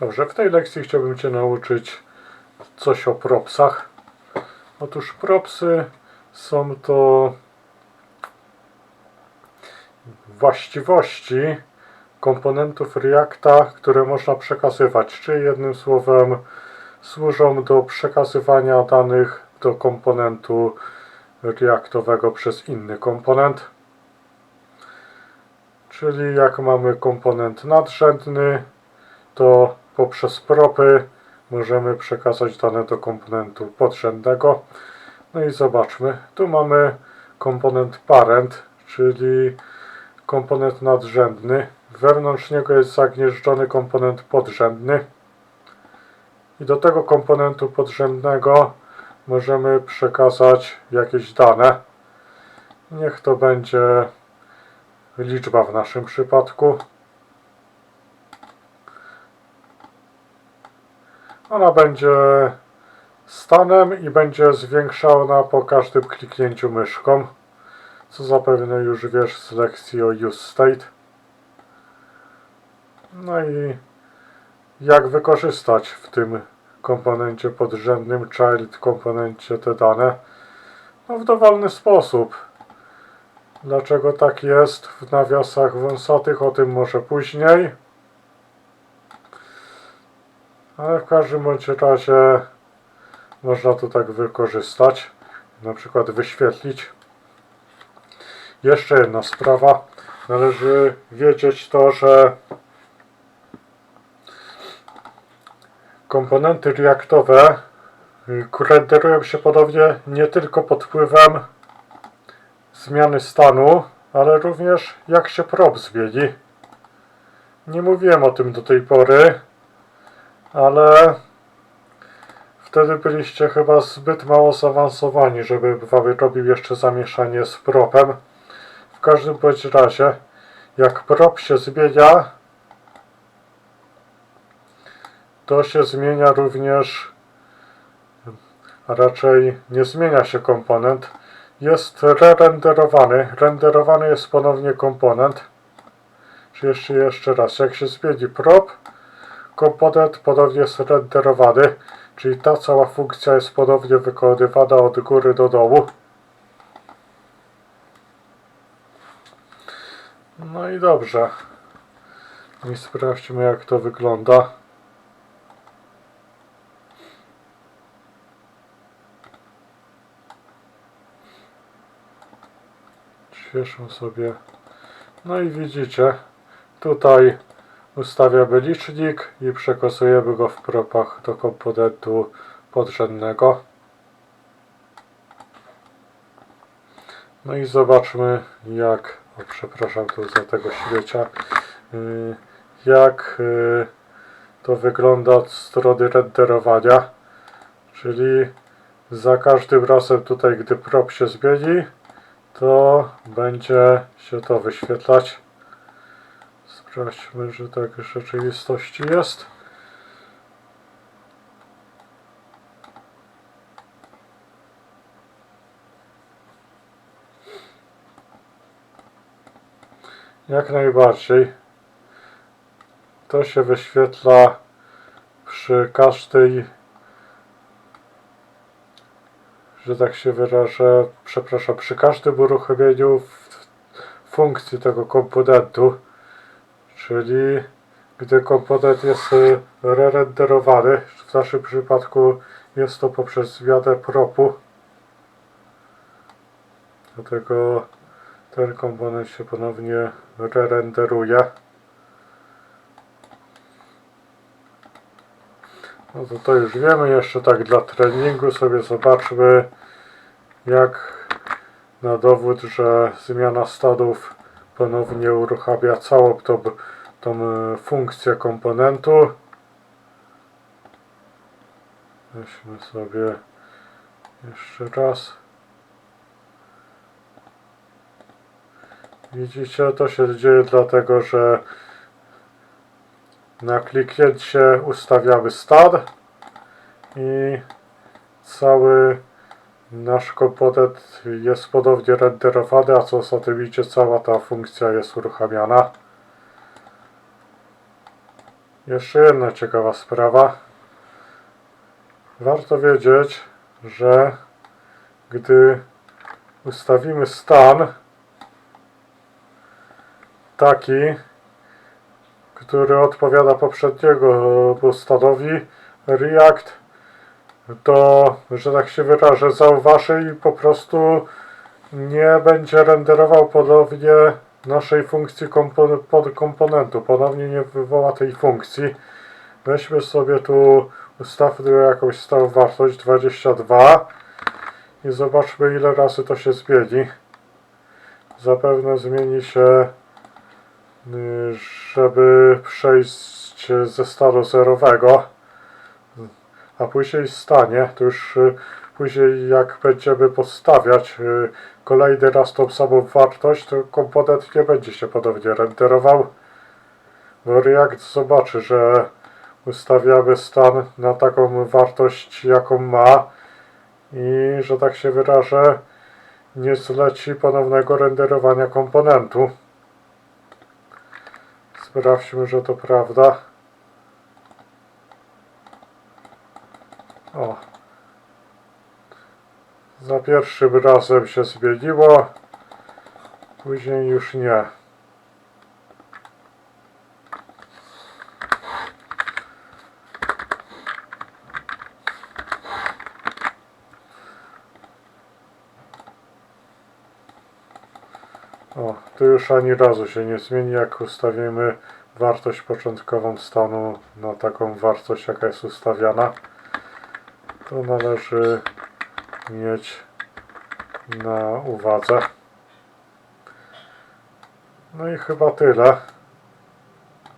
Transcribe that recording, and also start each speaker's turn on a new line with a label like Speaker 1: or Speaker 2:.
Speaker 1: Dobrze, w tej lekcji chciałbym Cię nauczyć coś o propsach. Otóż propsy są to właściwości komponentów Reacta, które można przekazywać, czyli jednym słowem służą do przekazywania danych do komponentu reaktowego przez inny komponent. Czyli jak mamy komponent nadrzędny, poprzez propy możemy przekazać dane do komponentu podrzędnego. No i zobaczmy, tu mamy komponent parent, czyli komponent nadrzędny. Wewnątrz niego jest zagnieżdżony komponent podrzędny. I do tego komponentu podrzędnego możemy przekazać jakieś dane. Niech to będzie liczba w naszym przypadku. Ona będzie stanem i będzie zwiększana po każdym kliknięciu myszką, co zapewne już wiesz z lekcji o useState. No i jak wykorzystać w tym komponencie podrzędnym child komponencie te dane? No w dowolny sposób. Dlaczego tak jest w nawiasach wąsatych, o tym może później. Ale w każdym bądź razie można to tak wykorzystać. Na przykład wyświetlić. Jeszcze jedna sprawa. Należy wiedzieć to, że komponenty reaktowe renderują się podobnie nie tylko pod wpływem zmiany stanu, ale również jak się prop zmieni. Nie mówiłem o tym do tej pory, ale wtedy byliście chyba zbyt mało zaawansowani, żeby wam robił jeszcze zamieszanie z propem. W każdym bądź razie, jak prop się zmienia, to się zmienia również, a raczej nie zmienia się komponent, jest re-renderowany. Renderowany jest ponownie komponent. Czy jeszcze, jeszcze raz, jak się zmieni prop, komponent ponownie jest renderowany, czyli ta cała funkcja jest ponownie wykonywana od góry do dołu. No i dobrze. I sprawdźmy jak to wygląda. Świeszą sobie. No i widzicie, tutaj ustawiamy licznik i przekazujemy go w propach do komponentu podrzędnego. No i zobaczmy jak, o przepraszam tu za tego śmiecia, yy, jak yy, to wygląda od strony renderowania. Czyli za każdym razem tutaj, gdy prop się zmieni, to będzie się to wyświetlać. Sprawdźmy, że tak w rzeczywistości jest. Jak najbardziej. To się wyświetla przy każdej, że tak się wyrażę, przepraszam, przy każdym uruchomieniu funkcji tego komponentu, czyli gdy komponent jest y, re-renderowany, w naszym przypadku jest to poprzez zmianę propu, dlatego ten komponent się ponownie re-renderuje. No to to już wiemy, jeszcze tak dla treningu sobie zobaczmy jak na dowód, że zmiana stadów ponownie uruchamia całą tą, tą e, funkcję komponentu. Weźmy sobie jeszcze raz. Widzicie, to się dzieje dlatego, że na kliknięcie ustawiamy stad i cały nasz komponent jest ponownie renderowany, a co za tym idzie, cała ta funkcja jest uruchamiana. Jeszcze jedna ciekawa sprawa. Warto wiedzieć, że gdy ustawimy stan taki, który odpowiada poprzedniego stanowi, React to, że tak się wyrażę, zauważy i po prostu nie będzie renderował ponownie naszej funkcji kompo- podkomponentu. Ponownie nie wywoła tej funkcji. Weźmy sobie tu, ustawmy jakąś stałą wartość 22 i zobaczmy ile razy to się zmieni. Zapewne zmieni się, żeby przejść ze stanu zerowego, a później stanie, to już później jak będziemy podstawiać y, kolejny raz tą samą wartość, to komponent nie będzie się ponownie renderował, bo React zobaczy, że ustawiamy stan na taką wartość jaką ma i że tak się wyrażę nie zleci ponownego renderowania komponentu. Sprawdźmy, że to prawda. O. Za pierwszym razem się zmieniło, później już nie. O, tu już ani razu się nie zmieni, jak ustawimy wartość początkową stanu na taką wartość, jaka jest ustawiana. To należy mieć na uwadze. No i chyba tyle.